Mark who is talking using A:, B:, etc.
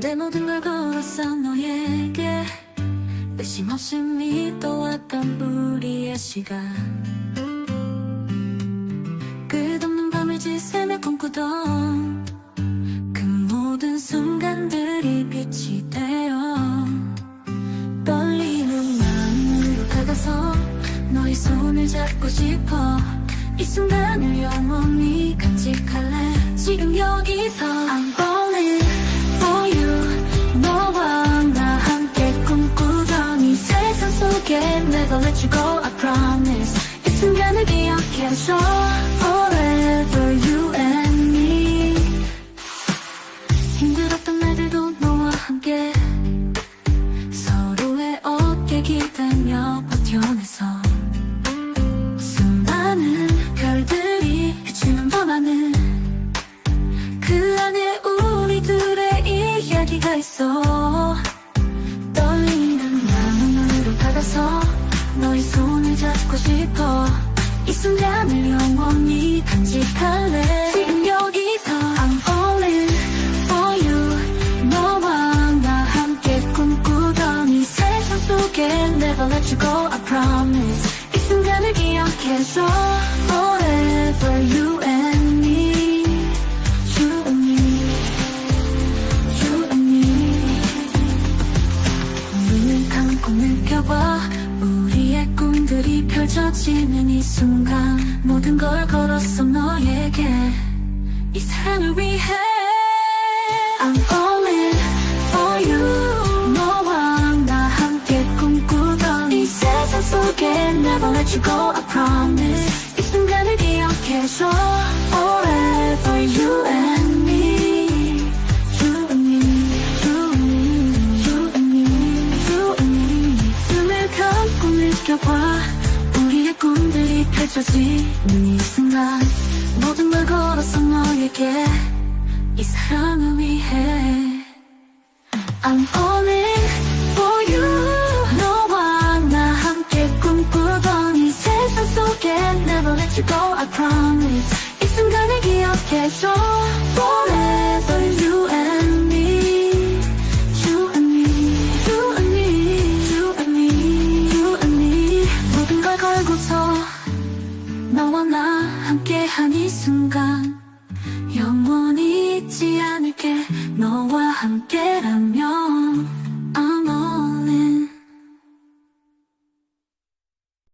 A: 내 모든 걸 걸었어 너에게 의심 없이 믿어왔던 우리의 시간. 끝없는 밤을 지새며 꿈꾸던 그 모든 순간들이 빛이 되어 떨리는 마음으로 다가서 너의 손을 잡고 싶어. 이 순간을 영원히 간직할래. 지금 여기서 you go I promise. 이 순간을 기억해줘. Forever you and me. 힘들었던 날들도 너와 함께. 서로의 어깨 기대며 버텨내서. 수많은 별들이 비추는 밤하늘 그 안에 우리들의 이야기가 있어. 떨리는 마음으로 다가서 너의 손을 잡고 싶어 이 순간을 영원히 간직할래 지금 여기서 I'm falling for you 너와 나 함께 꿈꾸던 이 세상 속에 Never let you go I promise 이 순간을 기억해줘 Forever you 펼쳐지는 이 순간 모든 걸 걸었어 너에게 이 사랑을 위해 I'm falling for you 너와 나 함께 꿈꾸던 이 세상 속에 Never let you go I promise 이 순간을 기억해줘 Forever you and me 느껴봐 펼쳐지는 이 순간 모든 걸 걸었어 너에게 이 사랑을 위해 I'm falling for you 너와 나 함께 꿈꾸던 이 세상 속에 Never let you go I promise 이 순간을 기억해줘 Forever you and 함께한 이 순간 영원히 잊지 않을게. 너와 함께라면